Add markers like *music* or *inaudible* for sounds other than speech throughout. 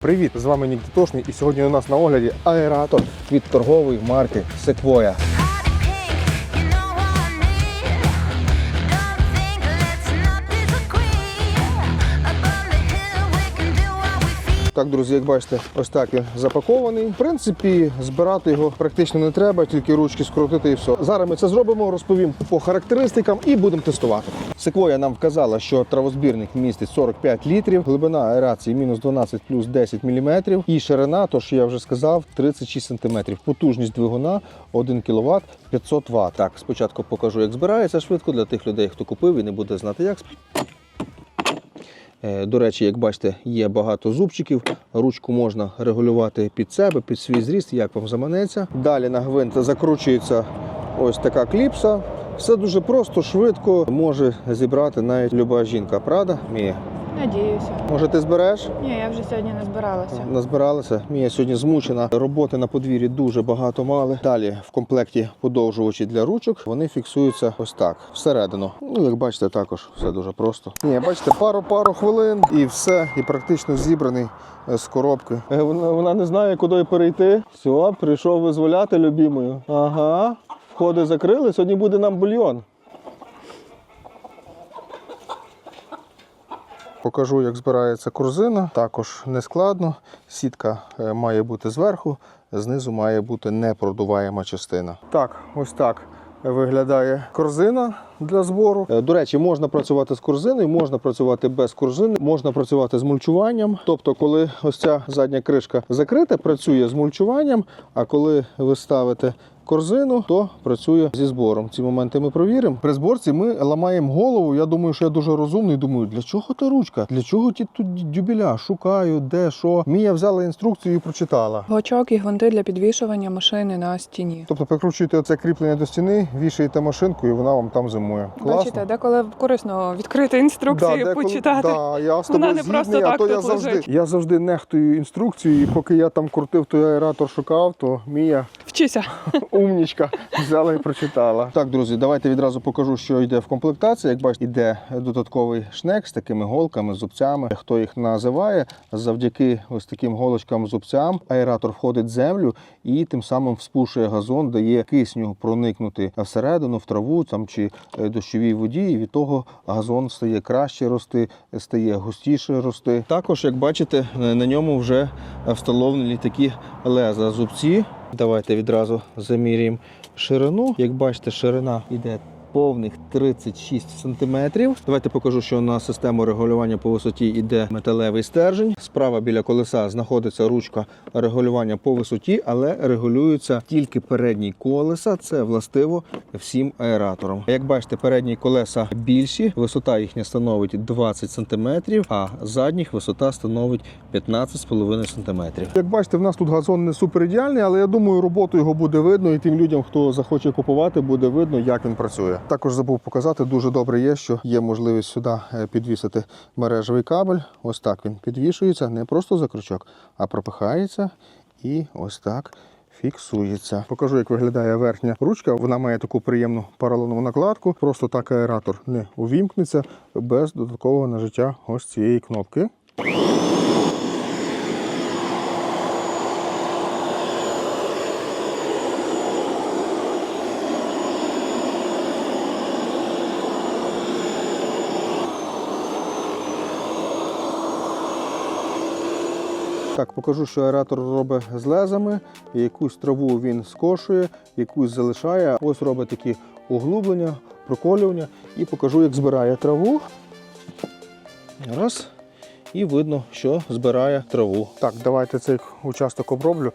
Привіт, з вами Нік Титошний і сьогодні у нас на огляді аератор від торгової марки Sequoia. Так, друзі, як бачите, ось так він запакований. В принципі, збирати його практично не треба, тільки ручки скрутити і все. Зараз ми це зробимо, розповім по характеристикам і будемо тестувати. Sequoia нам вказала, що травозбірник містить 45 літрів, глибина аерації мінус 12 плюс 10 мм і ширина, то що я вже сказав, 36 см. Потужність двигуна 1 кВт 500 Вт. Так, спочатку покажу, як збирається швидко для тих людей, хто купив і не буде знати, як. Е, До речі, як бачите, є багато зубчиків. Ручку можна регулювати під себе, під свій зріст, як вам заманеться. Далі на гвинт закручується ось така кліпса. Все дуже просто, швидко може зібрати навіть люба жінка. Правда, Мія? Надіюся. Може, ти збереш? Ні, я вже сьогодні не збиралася. Назбиралися. Мія сьогодні змучена. Роботи на подвір'ї дуже багато мали. Далі в комплекті подовжувачі для ручок. Вони фіксуються ось так всередину. Ну, як бачите, також все дуже просто. Ні, бачите, пару пару хвилин і все, і практично зібраний е, з коробки. Е, Вона, вона не знає, куди перейти. Все, прийшов визволяти любімою. Ага. Входи закрили. Сьогодні буде нам бульйон. Покажу, як збирається корзина. Також не складно. Сітка е, має бути зверху, знизу має бути непродуваєма частина. Так, ось так виглядає корзина для збору. Е, До речі, можна працювати з корзиною, можна працювати без корзини, можна працювати з мульчуванням. Тобто, коли ось ця задня кришка закрита, працює з мульчуванням, а коли ви ставите корзину, то працює зі збором. Ці моменти ми провіримо. При зборці ми ламаємо голову. Я думаю, що я дуже розумний. Думаю, для чого та ручка? Для чого ті тут дюбеля? Шукаю, де що. Мія взяла інструкцію і прочитала. Гочок і гвинти для підвішування машини на стіні. Тобто прикручуєте це кріплення до стіни, вішаєте машинку, і вона вам там зимує. Класно. Бачите, деколи корисно відкрити інструкцію, деколи- почитати. Да, я з Вона тобою не згідний, просто а так то я завжди, лежить. я завжди нехтую інструкцією, і поки я там крутив той аератор, шукав, то Мія Вчися. *laughs* Умнічка взяла і прочитала. Так, друзі, давайте відразу покажу, що йде в комплектації. Як бачите, йде додатковий шнек з такими голками, зубцями. Хто їх називає, завдяки ось таким голочкам зубцям аератор входить в землю і тим самим вспушує газон, дає кисню проникнути всередину, в траву там чи е, дощовій воді. І від того газон стає краще рости, стає густіше рости. Також, як бачите, на ньому вже встановлені такі леза зубці. Давайте відразу заміряємо ширину. Як бачите, ширина йде повних 36 см. Давайте покажу, що на систему регулювання по висоті йде металевий стержень. Справа біля колеса знаходиться ручка регулювання по висоті, але регулюються тільки передні колеса. Це властиво всім аераторам. Як бачите, передні колеса більші, висота їхня становить 20 см, а задніх висота становить 15,5 см. Як бачите, в нас тут газон не супер ідеальний, але я думаю, роботу його буде видно, і тим людям, хто захоче купувати, буде видно, як він працює. Також забув показати, дуже добре є, що є можливість сюди е, підвісити мережевий кабель. Ось так він підвішується, не просто за крючок, а пропихається і ось так. Фіксується. Покажу, як виглядає верхня ручка. Вона має таку приємну паралонову накладку. Просто так аератор не увімкнеться без додаткового нажиття ось цієї кнопки. Так, покажу, що аератор робить з лезами. Якусь траву він скошує, якусь залишає. Ось робить такі углублення, проколювання. І покажу, як збирає траву. Раз. І видно, що збирає траву. Так, давайте цей участок оброблю.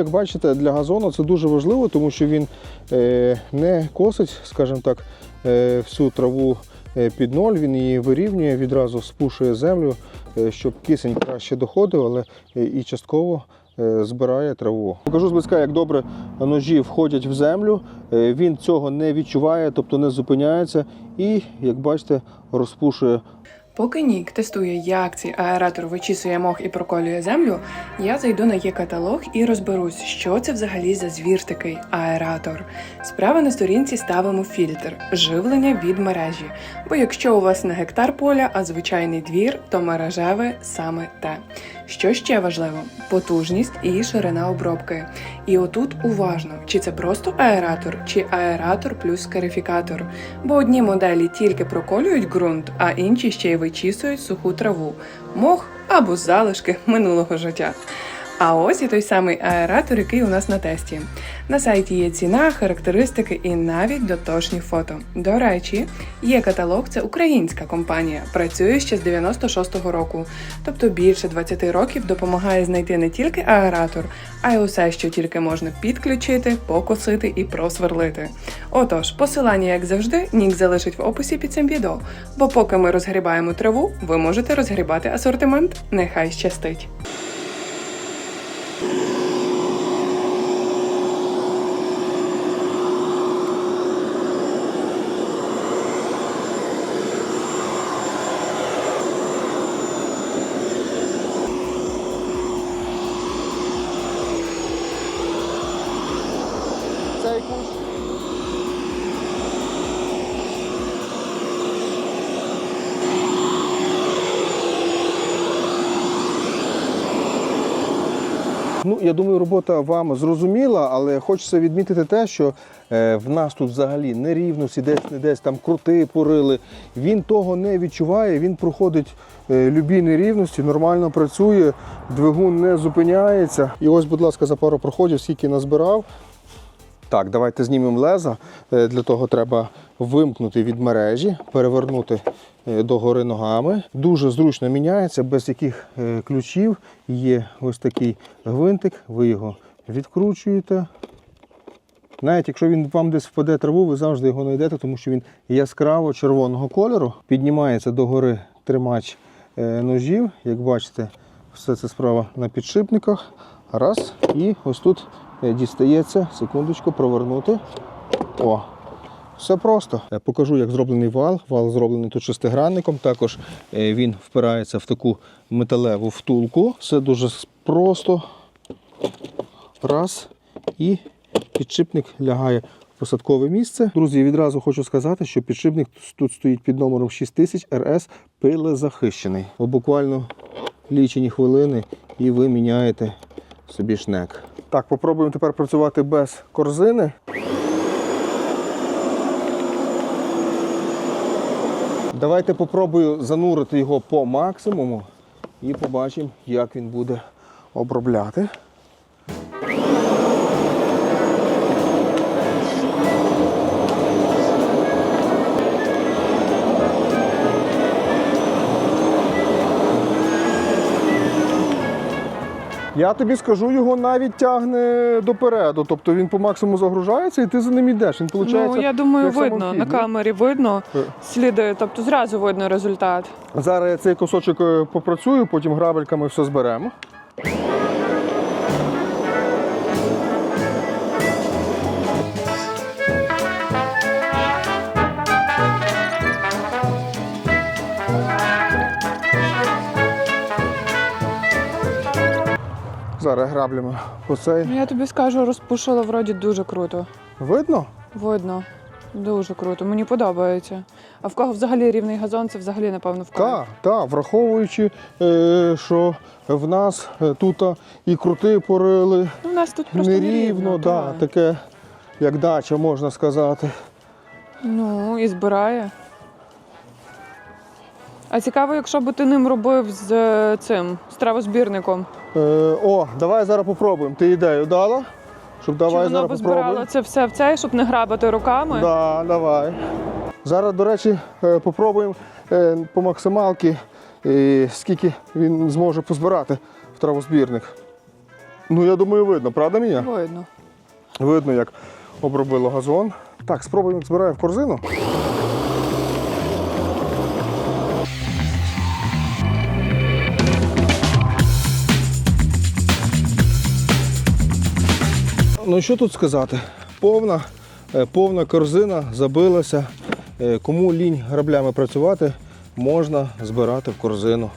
Як бачите, для газону це дуже важливо, тому що він е, не косить, скажімо так, е, всю траву е, під ноль, він її вирівнює, відразу спушує землю, щоб кисень краще доходив, але і частково збирає траву. Покажу зблизька, як добре ножі входять в землю. Він цього не відчуває, тобто не зупиняється і, як бачите, розпушує Поки Нік тестує, як цей аератор вичісує мох і проколює землю, я зайду на є каталог і розберусь, що це взагалі за звір такий аератор. Справа на сторінці ставимо фільтр живлення від мережі. Бо якщо у вас не гектар поля, а звичайний двір, то мережеве саме те. Що ще важливо потужність і ширина обробки. І отут уважно, чи це просто аератор, чи аератор плюс скарифікатор. Бо одні моделі тільки проколюють ґрунт, а інші ще й вичісують суху траву, мох або залишки *laughs* минулого життя. А ось і той самий аератор, який у нас на тесті. На сайті є ціна, характеристики і навіть дотошні фото. До речі, є каталог, це українська компанія, працює ще з 96-го року. Тобто більше 20 років допомагає знайти не тільки аератор, а й усе, що тільки можна підключити, покосити і просверлити. Отож, посилання, як завжди, Нік залишить в описі під цим відео. Бо поки ми розгрібаємо траву, ви можете розгрібати асортимент. Нехай щастить. Цей кущ. Ну, я думаю, робота вам зрозуміла, але хочеться відмітити те, що е, в нас тут взагалі нерівності, десь не десь там крути порили. Він того не відчуває, він проходить е, любі нерівності, нормально працює, двигун не зупиняється. І ось, будь ласка, за пару проходів, скільки назбирав. Так, давайте знімемо леза. Е, Для того треба вимкнути від мережі, перевернути е, догори ногами. Дуже зручно міняється, без яких е, ключів. Є ось такий гвинтик, ви його відкручуєте. Навіть якщо він вам десь впаде траву, ви завжди його знайдете, тому що він яскраво червоного кольору. Піднімається догори тримач ножів. Як бачите, все це справа на підшипниках. Раз. І ось тут дістається, секундочку, провернути. О, все просто. Я покажу, як зроблений вал. Вал зроблений тут шестигранником. Також е, він впирається в таку металеву втулку. Все дуже просто. Раз. І підшипник лягає в посадкове місце. Друзі, відразу хочу сказати, що підшипник тут стоїть під номером 6000 РС пилезахищений. Буквально лічені хвилини і ви міняєте собі шнек. Так, попробуємо тепер працювати без корзини. Давайте попробую занурити його по максимуму і побачимо, як він буде обробляти. Я тобі скажу, його навіть тягне допереду. Тобто він по максимуму загружається і ти за ним йдеш. Він виходить. ну, я думаю, як видно на камері видно Е. сліди, тобто зразу видно результат. Зараз я цей кусочок е, попрацюю, потім грабельками все зберемо. Зараз граблями по цей. Ну, Я тобі скажу, розпушило вроді дуже круто. Видно? Видно. Дуже круто, мені подобається. А в кого взагалі рівний газон, це взагалі, напевно, в кого. Так, так, враховуючи, е, що в нас е, тут і крути порили, Ну, у нас тут просто нерівно, да, так. таке, як дача, можна сказати. Ну, і збирає. А цікаво, якщо б ти ним робив з е, цим, з травозбірником. Е, о, давай зараз попробуємо. Ти ідею дала? Щоб давай воно зараз попробуємо. це все в цей, щоб не грабати руками? Да, давай. Зараз, до речі, е, попробуємо е, по максималки, е, скільки він зможе позбирати в травозбірник. Ну, я думаю, видно, правда Мія? Видно. Видно, як обробило газон. Так, спробуємо, збираю в корзину. Ну що тут сказати? Повна, е, повна корзина забилася. Е, Кому лінь граблями працювати, можна збирати в корзину.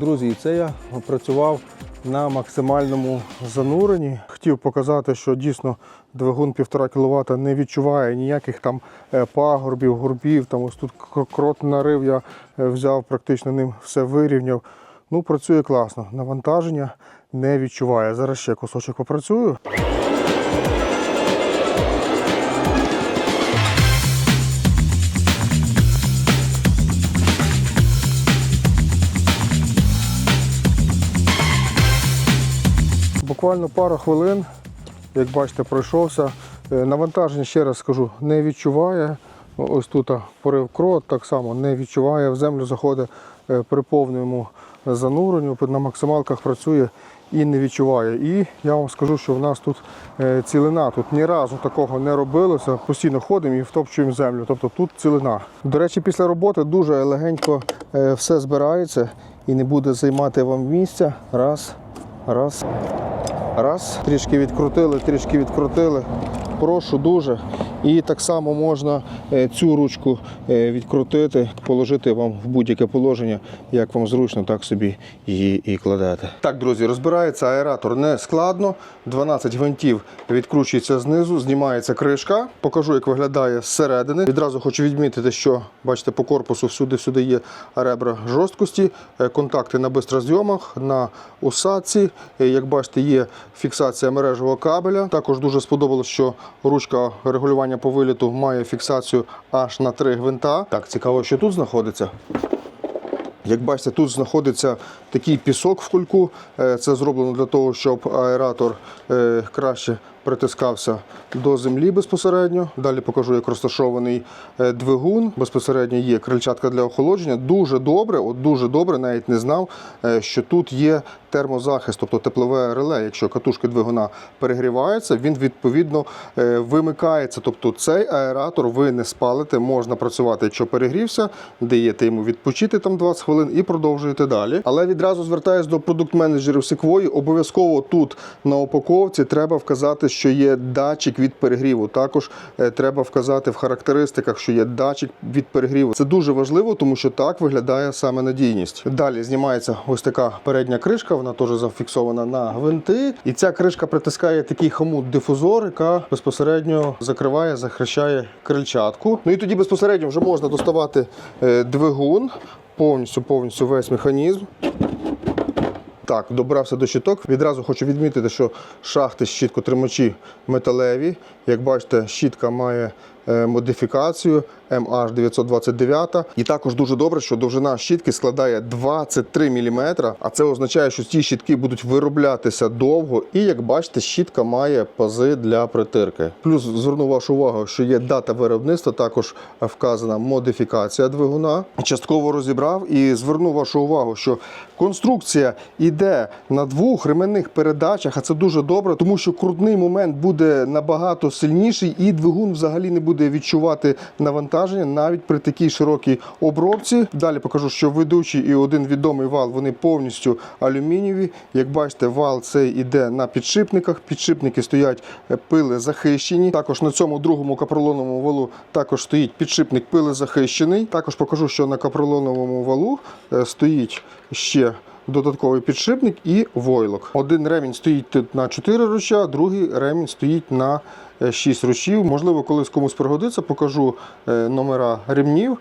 Друзі, це я працював на максимальному зануренні. Хотів показати, що дійсно двигун 1,5 кВт не відчуває ніяких там е, пагорбів, горбів. Там ось тут крот нарив я е, взяв, практично ним все вирівняв. Ну, працює класно. Навантаження не відчуває. Зараз ще кусочок попрацюю. Буквально пару хвилин, як бачите, пройшовся. Е, Навантаження, ще раз скажу, не відчуває. Ось тут порив крот так само не відчуває. В землю заходить е, при повному зануренню, на максималках працює і не відчуває. І я вам скажу, що в нас тут е, цілина. Тут ні разу такого не робилося. Постійно ходимо і втопчуємо землю. Тобто тут цілина. До речі, після роботи дуже легенько все збирається і не буде займати вам місця. Раз, раз. Раз, трішки відкрутили, трішки відкрутили. Прошу дуже. І так само можна е, цю ручку е, відкрутити, положити вам в будь-яке положення, як вам зручно, так собі її і кладете. Так, друзі, розбирається аератор не складно. 12 гвинтів відкручується знизу, знімається кришка. Покажу, як виглядає зсередини. Відразу хочу відмітити, що бачите, по корпусу всюди-сюди є ребра жорсткості, е, контакти на бистрозйомах, на усадці. Як бачите, є фіксація мережевого кабеля. Також дуже сподобалось, що ручка регулювання по виліту має фіксацію аж на три гвинта. Так, цікаво, що тут знаходиться. Як бачите, тут знаходиться такий пісок в кульку. Е, Це зроблено для того, щоб аератор е, краще притискався до землі безпосередньо. Далі покажу, як розташований е, двигун. Безпосередньо є крильчатка для охолодження. Дуже добре, от дуже добре, навіть не знав, е, що тут є термозахист, тобто теплове реле. Якщо катушки двигуна перегріваються, він відповідно е, вимикається. Тобто цей аератор ви не спалите, можна працювати, якщо перегрівся, даєте йому відпочити там 20 хвилин і продовжуєте далі. Але відразу звертаюся до продукт-менеджерів Секвої. Обов'язково тут на упаковці треба вказати, що є датчик від перегріву. Також е, треба вказати в характеристиках, що є датчик від перегріву. Це дуже важливо, тому що так виглядає саме надійність. Далі знімається ось така передня кришка, вона теж зафіксована на гвинти. І ця кришка притискає такий хомут-дифузор, яка безпосередньо закриває, захищає крильчатку. Ну і тоді безпосередньо вже можна доставати е, двигун, повністю повністю весь механізм. Так, добрався до щиток. Відразу хочу відмітити, що шахти щіткотримачі металеві. Як бачите, щітка має модифікацію MH929. І також дуже добре, що довжина щітки складає 23 мм, а це означає, що ці щітки будуть вироблятися довго. І як бачите, щітка має пази для притирки. Плюс зверну вашу увагу, що є дата виробництва, також вказана модифікація двигуна. Частково розібрав і зверну вашу увагу, що конструкція йде на двох ременних передачах, а це дуже добре, тому що крутний момент буде набагато сильніший, і двигун взагалі не буде відчувати навантаження навіть при такій широкій обробці. Далі покажу, що ведучий і один відомий вал вони повністю алюмінієві. Як бачите, вал цей іде на підшипниках. Підшипники стоять е, пили захищені. Також на цьому другому капролоновому валу також стоїть підшипник пили захищений. Також покажу, що на капролоновому валу е, стоїть ще додатковий підшипник і войлок. Один ремінь стоїть на 4 руча, другий ремінь стоїть на 6 ручів. Можливо, колись комусь пригодиться, покажу е, номера ремнів.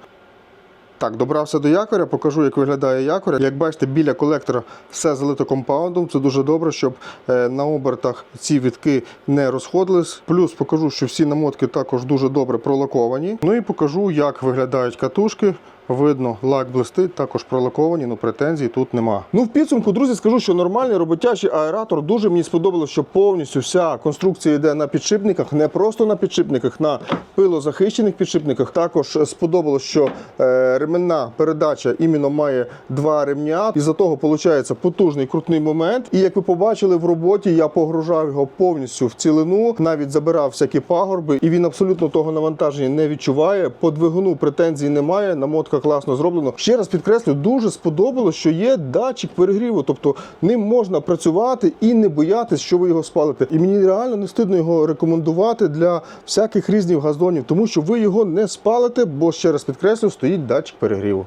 Так, добрався до якоря, покажу, як виглядає якоря. Як бачите, біля колектора все залито компаундом. Це дуже добре, щоб е, на обертах ці вітки не розходились. Плюс покажу, що всі намотки також дуже добре пролаковані. Ну і покажу, як виглядають катушки. Видно, лак блистить, також пролаковані, ну претензій тут нема. Ну, в підсумку, друзі, скажу, що нормальний роботячий аератор дуже мені сподобалося, що повністю вся конструкція йде на підшипниках, не просто на підшипниках, на пилозахищених підшипниках. Також сподобалось, що е, ременна передача іменно має два ремня. І за того виходить потужний крутний момент. І як ви побачили в роботі, я погружав його повністю в цілину, навіть забирав всякі пагорби, і він абсолютно того навантаження не відчуває. По двигуну претензій немає. Намотка класно зроблено. Ще раз підкреслю, дуже сподобалось, що є датчик перегріву, тобто ним можна працювати і не боятись, що ви його спалите. І мені реально не стидно його рекомендувати для всяких різних газонів, тому що ви його не спалите, бо ще раз підкреслю, стоїть датчик перегріву.